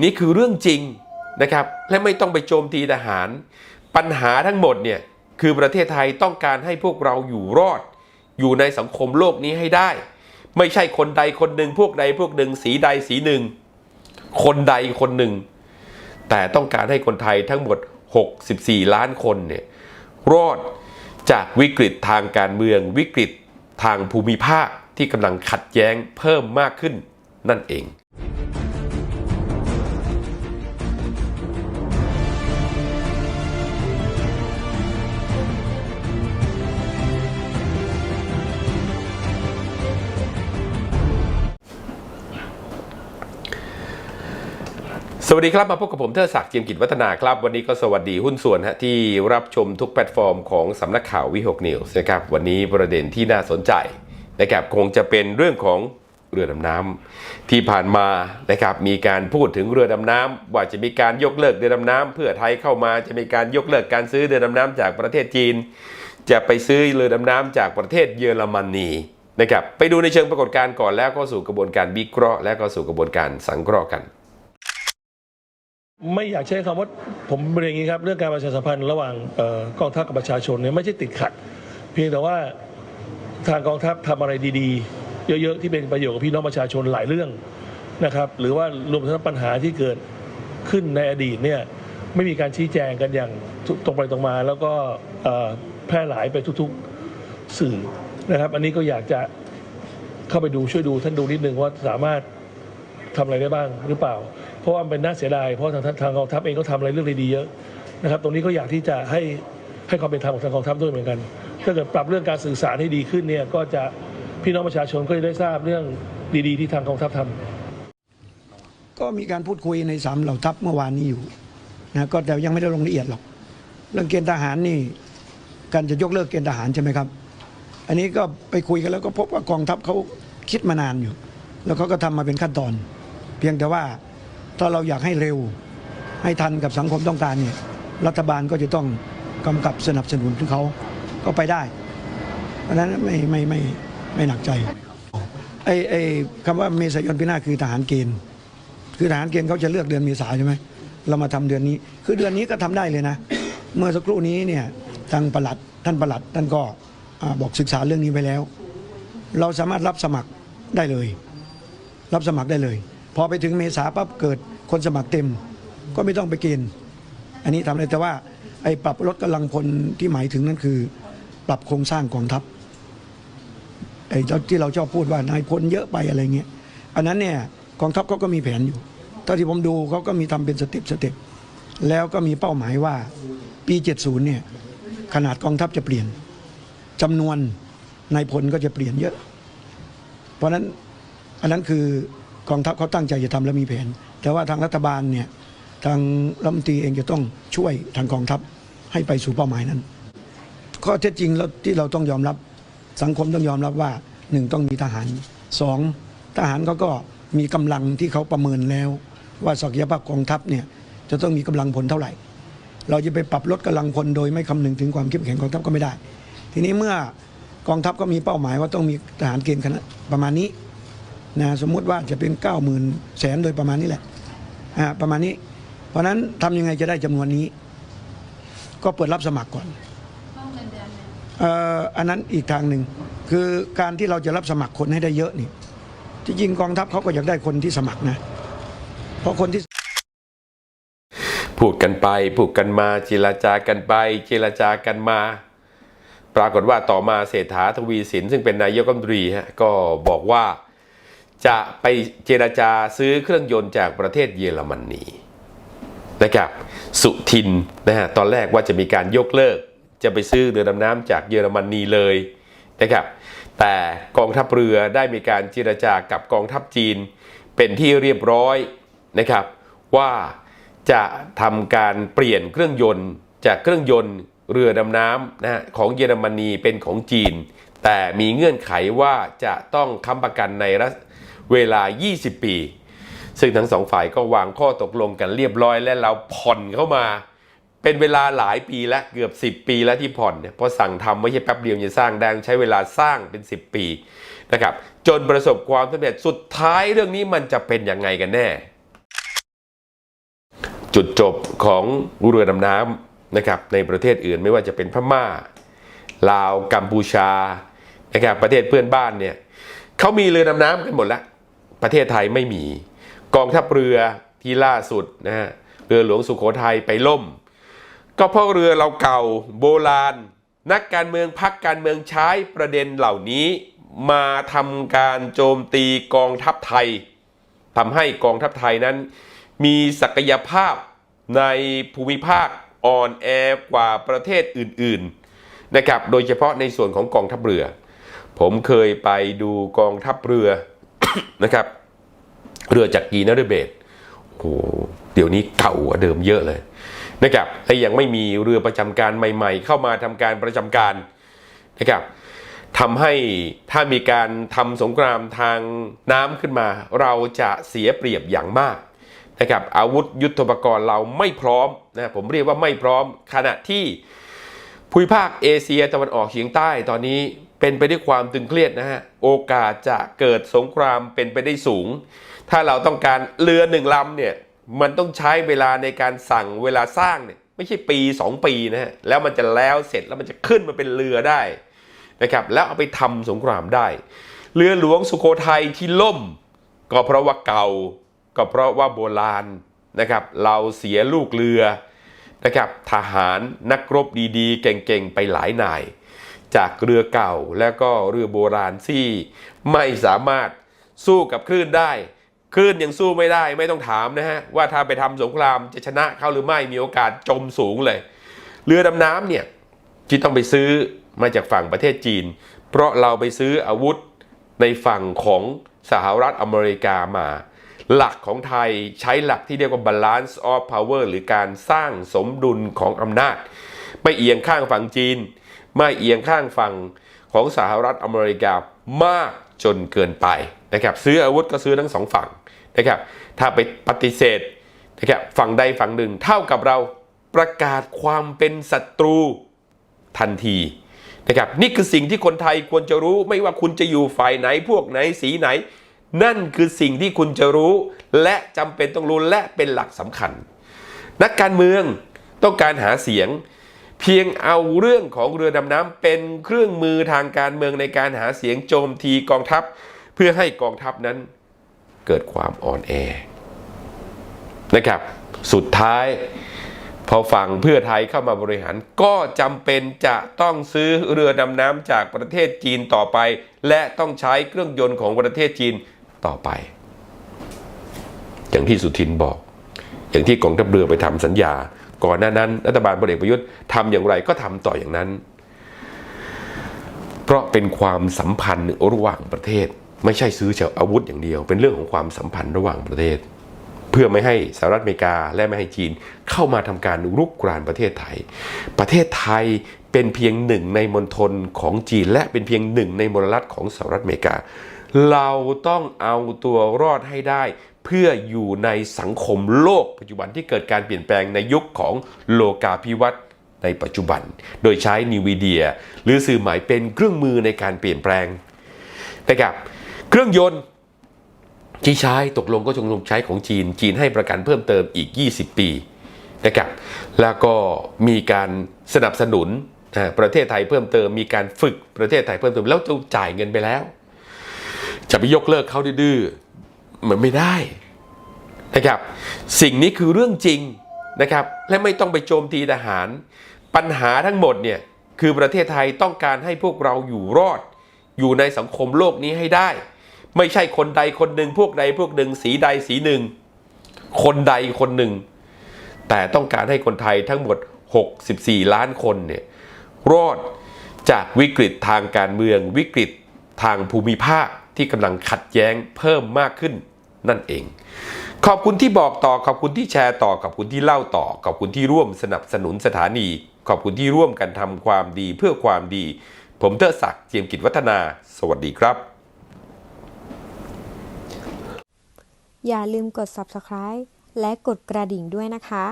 นี่คือเรื่องจริงนะครับ และไม่ต้องไปโจมตีทหาร ปัญหาทั้งหมดเนี่ยคือประเทศไทยต้องการให้พวกเราอยู่รอด อยู่ในสังคมโลกนี้ให้ได้ ไม่ใช่คนใดคนหนึ่งพวกใดพวกหนึ่งสีใดสีหนึ่ง คนใดคนหนึ่ง แต่ต้องการให้คนไทยทั้งหมด 64 ล้านคนเนี่ยรอดจากวิกฤตทางการเมืองวิกฤตทางภูมิภาคที่กำลังขัดแย้งเพิ่มมากขึ้นนั่นเอง สวัสดีครับ มาพบกับผมเทอศักดิ์เจียมกิจวัฒนาครับ วันนี้ก็สวัสดีหุ้นส่วนฮะที่รับชมทุกแพลตฟอร์มของสำนักข่าววิหกนิวส์นะครับวันนี้ประเด็นที่น่าสนใจนะครับคงจะเป็นเรื่องของเรือดำน้ำที่ผ่านมานะครับมีการพูดถึงเรือดำน้ำว่าจะมีการยกเลิกเรือดำน้ำเพื่อไทยเข้ามาจะมีการยกเลิกการซื้อเรือดำน้ำจากประเทศจีน จะไปซื้อเรือดำน้ำจากประเทศเยอรมนีนะครับไปดูในเชิงปรากฏการณ์ก่อนแล้วก็สู่กระบวนการวิเคราะห์ และก็สู่กระบวนการสังเคราะห์กัน ไม่อยากใช้คำว่าผมเรียนอย่างนี้ครับเรื่องการประชาสัมพันธ์ระหว่างออกองทัพกับประชาชนเนี่ยไม่ใช่ติดขัด เพียงแต่ว่าทางกองทัพทำอะไรดีๆ เยอะๆที่เป็นประโยชน์กับพี่น้องประชาชนหลายเรื่องนะครับ หรือว่ารวมทั้งปัญหาที่เกิดขึ้นในอดีตเนี่ยไม่มีการชี้แจงกันอย่างตรงไปตรงมา แล้วก็แพร่หลายไปทุกๆสื่อนะครับ อันนี้ก็อยากจะเข้าไปดูช่วยดูท่านดูนิดนึงว่าสามารถทำอะไรได้บ้างหรือเปล่า เพราะว่ามันเป็นน่าเสียดายเพราะทางทางกองทัพเองก็ทำอะไรเรื่องดีๆเยอะนะครับตรงนี้ก็อยากที่จะให้ให้ความเป็นธรรมกับทางกองทัพด้วยเหมือนกัน ถ้าเกิดปรับเรื่องการสื่อสารให้ดีขึ้นเนี่ยก็จะพี่น้องประชาชนก็จะได้ทราบเรื่องดีๆ ที่ทางกองทัพทำก็มีการพูดคุยในสามเหล่าทัพเมื่อวานนี้อยู่นะก็แต่ยังไม่ได้ลงละเอียดหรอก เรื่องเกณฑ์ทหารนี่การจะยกเลิกเกณฑ์ทหารใช่ไหมครับ อันนี้ก็ไปคุยกันแล้วก็พบว่ากองทัพเขาคิดมานานอยู่ แล้วเขาก็ทำมาเป็นขั้นตอน เพียงแต่ว่า ถ้าเราอยากให้เร็วให้ทันกับสังคมต้องการเนี่ยรัฐบาลก็จะต้องกำกับสนับสนุนเขาก็ไปได้ เพราะฉะนั้นไม่ไม่ไม่ไม่หนักใจไอ้ไอ้คำว่าเมษายนปีหน้าคือทหารเกณฑ์คือทหารเกณฑ์เขาจะเลือกเดือนเมษาใช่ไหมเรามาทำเดือนนี้ คือเดือนนี้ก็ทำได้เลยนะ เมื่อสักครู่นี้เนี่ยทางประหลัดท่านประหลัดท่านก็บอกศึกษาเรื่องนี้ไปแล้ว เราสามารถรับสมัครได้เลย รับสมัครได้เลย พอไปถึงเมษาปั๊บเกิด คนสมัครเต็มก็ไม่ต้องไปเกณฑ์ อันนี้ทำได้แต่ว่าไอ้ปรับลดกำลังพลที่หมายถึงนั่นคือ ปรับโครงสร้างกองทัพไอ้เจ้าที่เราชอบพูดว่านายพลเยอะไปอะไรเงี้ยอันนั้นเนี่ยกองทัพเขาก็มีแผนอยู่เท่าที่ผมดูเขาก็มีทำเป็นสเต็ปสเต็ปแล้วก็มีเป้าหมายว่าปี 70 เนี่ยขนาดกองทัพจะเปลี่ยนจำนวนนายพลก็จะเปลี่ยนเยอะ เพราะฉะนั้นอันนั้นคือกองทัพเขาตั้งใจจะทำและมีแผน แต่ว่าทางรัฐบาลเนี่ยทางรัฐมนตรีเองจะต้องช่วยทางกองทัพให้ไปสู่เป้าหมายนั้น ข้อเท็จจริงแล้วที่เราต้องยอมรับสังคมต้องยอมรับว่าหนึ่งต้องมีทหารสองทหารเขาก็มีกำลังที่เขาประเมินแล้ว ว่าศักยภาพกองทัพเนี่ยจะต้องมีกำลังพลเท่าไหร่ เราจะไปปรับลดกำลังพลโดยไม่คำนึงถึงความเข้มแข็งกองทัพก็ไม่ได้ ทีนี้เมื่อกองทัพก็มีเป้าหมายว่าต้องมีทหารเกณฑ์ขนาดประมาณนี้นะสมมุติว่าจะเป็น9 0 0 0 0แสนโดยประมาณนี้แหละ ประมาณนี้ เพราะฉะนั้นทำยังไงจะได้จำนวนนี้ ก็เปิดรับสมัครก่อนเอ่ออันนั้นอีกทางหนึ่งคือการที่เราจะรับสมัครคนให้ได้เยอะนี่ที่จริงกองทัพเขาก็อยากได้คนที่สมัครนะ เพราะคนที่พูดกันไปพูดกันมาเจรจากันไปเจรจากันมา ปรากฏว่าต่อมาเศรษฐาทวีสินซึ่งเป็นนายกรัฐมนตรีฮะก็บอกว่า จะไปเจรจาซื้อเครื่องยนต์จากประเทศเยอรมนีนะครับสุทินนะฮะตอนแรกว่าจะมีการยกเลิก จะไปซื้อเรือดำน้ำจากเยอรมนีเลยนะครับแต่กองทัพเรือได้มีการเจรจากับกองทัพจีนเป็นที่เรียบร้อยนะครับว่าจะทำการเปลี่ยนเครื่องยนต์จากเครื่องยนต์เรือดำน้ำนะฮะของเยอรมนีเป็นของจีน แต่มีเงื่อนไขว่าจะต้องค้ำประกันในระ เวลา 20 ปี ซึ่งทั้งสองฝ่ายก็วางข้อตกลงกันเรียบร้อย และเราผ่อนเข้ามา เป็นเวลาหลายปีแล้วเกือบ 10 ปีแล้วที่ผ่อนเนี่ยพราะสั่งทำไม่ใช่แป๊บเดียวจะสร้างได้ใช้เวลาสร้างเป็น 10 ปีนะครับจนประสบความสำเร็จสุดท้ายเรื่องนี้มันจะเป็นยังไงกันแน่ จุดจบของเรือดำน้ำนะครับในประเทศอื่นไม่ว่าจะเป็นพม่าลาวกัมพูชานะครับประเทศเพื่อนบ้านเนี่ยเขามีเรือดำน้ำกันหมดแล้ว ประเทศไทยไม่มี กองทัพเรือที่ล่าสุดนะฮะเรือหลวงสุโขทัยไปล่ม ก็เพราะเรือเราเก่าโบราณ นักการเมืองพักการเมืองใช้ประเด็นเหล่านี้ มาทำการโจมตีกองทัพไทยทำให้กองทัพไทยนั้น มีศักยภาพในภูมิภาคอ่อนแอกว่าประเทศอื่นๆนะครับโดยเฉพาะในส่วนของกองทัพเรือ ผมเคยไปดูกองทัพเรือ นะครับ เรือจักรีนฤเบศโอ้โหเดี๋ยวนี้เก่ากว่าเดิมเยอะเลยนะครับและยังไม่มีเรือประจำการใหม่ ๆ เข้ามาทำการประจำการนะครับทำให้ถ้ามีการทำสงครามทางน้ำขึ้นมา เราจะเสียเปรียบอย่างมากนะครับอาวุธยุทโธปกรณ์เราไม่พร้อมนะผมเรียกว่าไม่พร้อมขณะที่ภูมิภาคเอเชียตะวันออกเฉียงใต้ตอนนี้ เป็นไปด้วยความตึงเครียดนะฮะ โอกาสจะเกิดสงครามเป็นไปได้สูง ถ้าเราต้องการเรือหนึ่งลำเนี่ย มันต้องใช้เวลาในการสั่งเวลาสร้างเนี่ยไม่ใช่ปี 2 ปีนะฮะ แล้วมันจะแล้วเสร็จแล้วมันจะขึ้นมาเป็นเรือได้นะครับ แล้วเอาไปทำสงครามได้ เรือหลวงสุโขทัยที่ล่ม ก็เพราะว่าเก่า ก็เพราะว่าโบราณนะครับ เราเสียลูกเรือนะครับ ทหารนักรบดีๆ เก่งๆ ไปหลายนาย จากเรือเก่าแล้วก็เรือโบราณที่ไม่สามารถสู้กับคลื่นได้ คลื่นยังสู้ไม่ได้ไม่ต้องถามนะฮะ ว่าถ้าไปทำสงครามจะชนะเขาหรือไม่มีโอกาสจมสูงเลย เรือดำน้ำเนี่ยที่ต้องไปซื้อมาจากฝั่งประเทศจีน เพราะเราไปซื้ออาวุธในฝั่งของสหรัฐอเมริกามา หลักของไทยใช้หลักที่เรียกว่า balance of power หรือการสร้างสมดุลของอำนาจ ไม่เอียงข้างฝั่งจีน ไม่เอียงข้างฝั่งของสหรัฐอเมริกามากจนเกินไปนะครับซื้ออาวุธก็ซื้อทั้งสองฝั่งนะครับถ้าไปปฏิเสธนะครับฝั่งใดฝั่งหนึ่ง เท่ากับเราประกาศความเป็นศัตรูทันทีนะครับนี่คือสิ่งที่คนไทยควรจะรู้ไม่ว่าคุณจะอยู่ฝ่ายไหนพวกไหนสีไหน นั่นคือสิ่งที่คุณจะรู้ และจำเป็นต้องรู้และเป็นหลักสำคัญ นักการเมืองต้องการหาเสียง เพียงเอาเรื่องของเรือดำน้ำเป็นเครื่องมือทางการเมืองในการหาเสียงโจมตีกองทัพ เพื่อให้กองทัพนั้นเกิดความอ่อนแอนะครับ สุดท้ายพอฝั่งเพื่อไทยเข้ามาบริหาร ก็จำเป็นจะต้องซื้อเรือดำน้ำจากประเทศจีนต่อไป และต้องใช้เครื่องยนต์ของประเทศจีนต่อไป อย่างที่สุทินบอก อย่างที่กองทัพเรือไปทำสัญญา ก่อนหน้านั้นรัฐบาลพลเอกประยุทธ์ทำอย่างไรก็ทำต่ออย่างนั้น เพราะเป็นความสัมพันธ์ระหว่างประเทศ ไม่ใช่ซื้อเฉพาะอาวุธอย่างเดียว เป็นเรื่องของความสัมพันธ์ระหว่างประเทศ เพื่อไม่ให้สหรัฐอเมริกาและไม่ให้จีนเข้ามาทำการรุกรานประเทศไทย ประเทศไทยเป็นเพียงหนึ่งในมณฑลของจีน และเป็นเพียงหนึ่งในมลรัฐของสหรัฐอเมริกา เราต้องเอาตัวรอดให้ได้ เพื่ออยู่ในสังคมโลกปัจจุบันที่เกิดการเปลี่ยนแปลงในยุคของโลกาภิวัตน์ในปัจจุบัน โดยใช้นิวีเดียหรือสื่อหมายเป็นเครื่องมือในการเปลี่ยนแปลงนะครับเครื่องยนต์ที่ใช้ตกลงก็จงลงใช้ของจีน จีนให้ประกันเพิ่มเติมอีก 20 ปีนะครับแล้วก็มีการสนับสนุนประเทศไทยเพิ่มเติม มีการฝึกประเทศไทยเพิ่มเติมแล้วจะจ่ายเงินไปแล้ว จะไปยกเลิกเขาดื้อ มันไม่ได้นะครับ สิ่งนี้คือเรื่องจริงนะครับ และไม่ต้องไปโจมตีทหาร ปัญหาทั้งหมดเนี่ยคือประเทศไทยต้องการให้พวกเราอยู่รอด อยู่ในสังคมโลกนี้ให้ได้ ไม่ใช่คนใดคนหนึ่งพวกใดพวกหนึ่งสีใดสีหนึ่ง คนใดคนหนึ่ง แต่ต้องการให้คนไทยทั้งหมด 64 ล้านคนเนี่ยรอดจากวิกฤตทางการเมืองวิกฤตทางภูมิภาคที่กำลังขัดแย้งเพิ่มมากขึ้น นั่นเอง ขอบคุณที่บอกต่อขอบคุณที่แชร์ต่อขอบคุณที่เล่าต่อ ขอบคุณที่ร่วมสนับสนุนสถานี ขอบคุณที่ร่วมกันทำความดีเพื่อความดี ผมเตอศักดิ์เจียมกิจวัฒนา สวัสดีครับ อย่าลืมกด subscribe และกดกระดิ่งด้วยนะคะ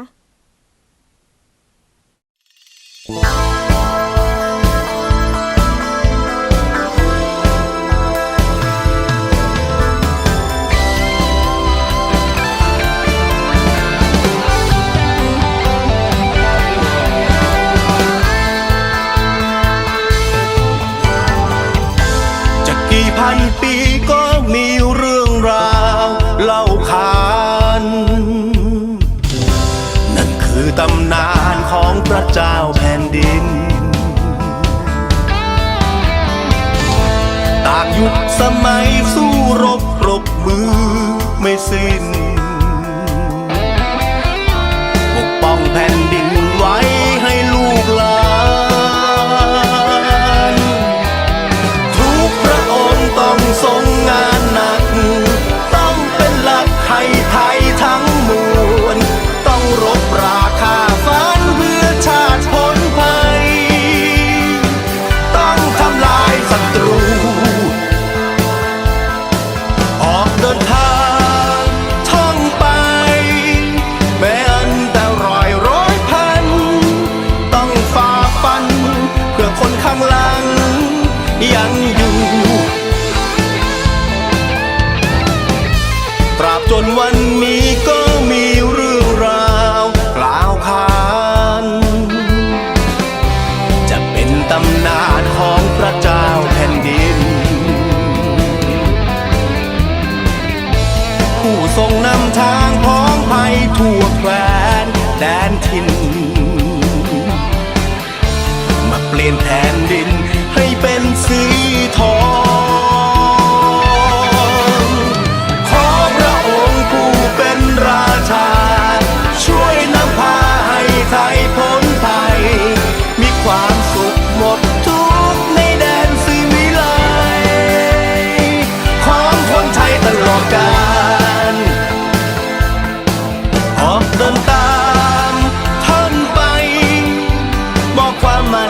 านนั่นคือตำนานของพระเจ้าแผ่นดิน ตากยุคสมัยสู้รบรบมือไม่สิ้นปกป้องแผ่น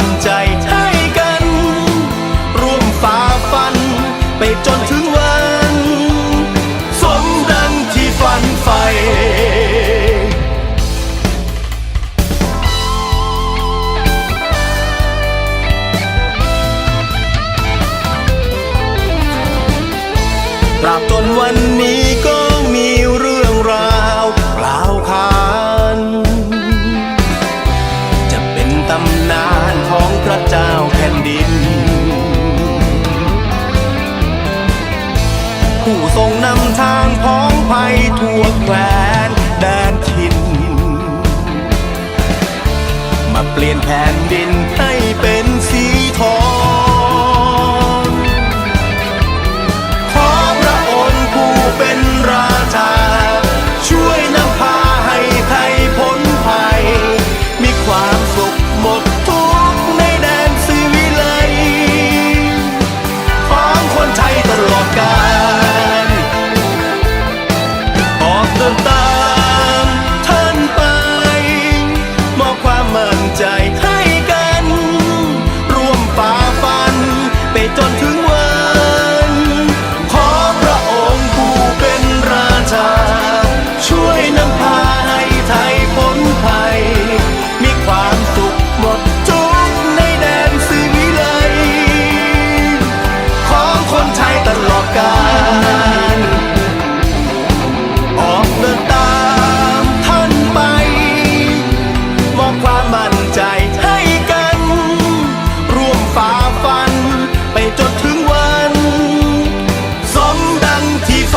En. ระเจ้าแผ่นดิน ผู้ทรงนำทางพ้องภัยทั่วแคว้นแดนทิน มาเปลี่ยนแผ่นดินให้เป็นสี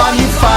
funny, funny.